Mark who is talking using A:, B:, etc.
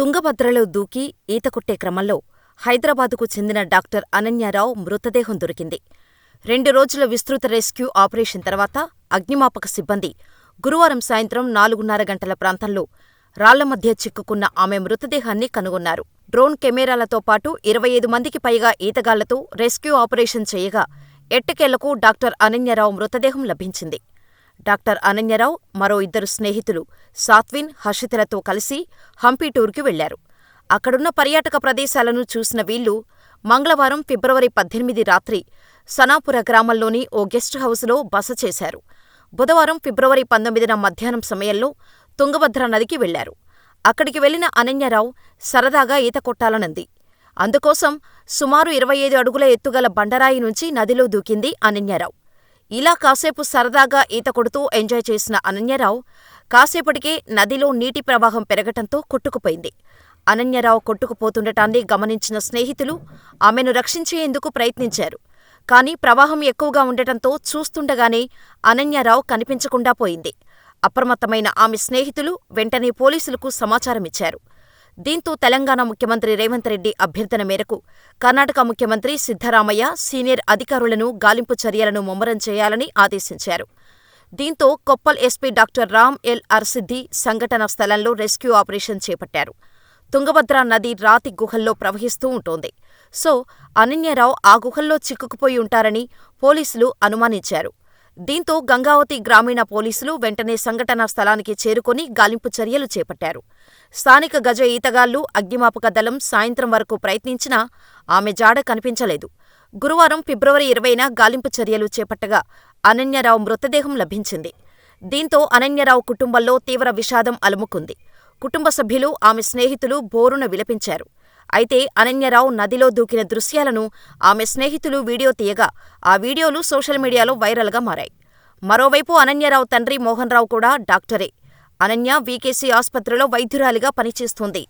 A: తుంగభద్రలో దూకి ఈత కొట్టే క్రమంలో హైదరాబాదుకు చెందిన డాక్టర్ అనన్యారావు మృతదేహం దొరికింది. రెండు రోజుల విస్తృత రెస్క్యూ ఆపరేషన్ తర్వాత అగ్నిమాపక సిబ్బంది గురువారం సాయంత్రం నాలుగున్నర గంటల ప్రాంతంలో రాళ్ళ మధ్య చిక్కుకున్న ఆమె మృతదేహాన్ని కనుగొన్నారు. డ్రోన్ కెమెరాలతో పాటు ఇరవై ఐదు మందికి పైగా ఈతగాళ్ళతో రెస్క్యూ ఆపరేషన్ చేయగా ఎట్టకేలకు డాక్టర్ అనన్యరావు మృతదేహం లభించింది. డాక్టర్ అనన్యరావు, మరో ఇద్దరు స్నేహితులు సాత్విన్, హర్షితలతో కలిసి హంపి టూర్కి వెళ్ళారు. అక్కడున్న పర్యాటక ప్రదేశాలను చూసిన వీళ్ళు మంగళవారం ఫిబ్రవరి పద్దెనిమిది రాత్రి సనాపుర గ్రామంలోని ఓ గెస్ట్ హౌస్లో బస చేశారు. బుధవారం ఫిబ్రవరి పంతొమ్మిదిన మధ్యాహ్నం సమయంలో తుంగభద్ర నదికి వెళ్ళారు. అక్కడికి వెళ్ళిన అనన్యరావు సరదాగా ఈత కొట్టాలనంది. అందుకోసం సుమారు ఇరవై ఐదు అడుగుల ఎత్తుగల బండరాయి నుంచి నదిలో దూకింది అనన్యరావు. ఇలా కాసేపు సరదాగా ఈత కొడుతూ ఎంజాయ్ చేసిన అనన్యరావు కాసేపటికే నదిలో నీటి ప్రవాహం పెరగటంతో కొట్టుకుపోయింది. అనన్యరావు కొట్టుకుపోతుండటాన్ని గమనించిన స్నేహితులు ఆమెను రక్షించేందుకు ప్రయత్నించారు. కానీ ప్రవాహం ఎక్కువగా ఉండటంతో చూస్తుండగానే అనన్యరావు కనిపించకుండా పోయింది. అప్రమత్తమైన ఆమె స్నేహితులు వెంటనే పోలీసులకు సమాచారమిచ్చారు. దీంతో తెలంగాణ ముఖ్యమంత్రి రేవంత్ రెడ్డి అభ్యర్థన మేరకు కర్ణాటక ముఖ్యమంత్రి సిద్ధరామయ్య సీనియర్ అధికారులను గాలింపు చర్యలను ముమ్మరం చేయాలని ఆదేశించారు. దీంతో Koppal SP doctor Ram L Arasiddi సంఘటనా స్థలంలో రెస్క్యూ ఆపరేషన్ చేపట్టారు. తుంగభద్ర నది రాతి గుహల్లో ప్రవహిస్తూ ఉంటోంది. సో అనన్యరావు ఆ గుహల్లో చిక్కుకుపోయి ఉంటారని పోలీసులు అనుమానించారు. దీంతో గంగావతి గ్రామీణ పోలీసులు వెంటనే సంఘటనా స్థలానికి చేరుకొని గాలింపు చర్యలు చేపట్టారు. స్థానిక గజ ఈతగాళ్ళు, అగ్నిమాపక దళం సాయంత్రం వరకు ప్రయత్నించినా ఆమె జాడ కనిపించలేదు. గురువారం ఫిబ్రవరి ఇరవైన గాలింపు చర్యలు చేపట్టగా అనన్యరావు మృతదేహం లభించింది. దీంతో అనన్యరావు కుటుంబంలో తీవ్ర విషాదం అలుముకుంది. కుటుంబ సభ్యులు, ఆమె స్నేహితులు బోరున విలపించారు. అయితే అనన్యరావు నదిలో దూకిన దృశ్యాలను ఆమె స్నేహితులు వీడియో తీయగా ఆ వీడియోలు సోషల్ మీడియాలో వైరల్గా మారాయి. మరోవైపు అనన్యరావు తండ్రి మోహన్రావు కూడా డాక్టరే. అనన్య వీకేసీ ఆస్పత్రిలో వైద్యురాలిగా పనిచేస్తోంది.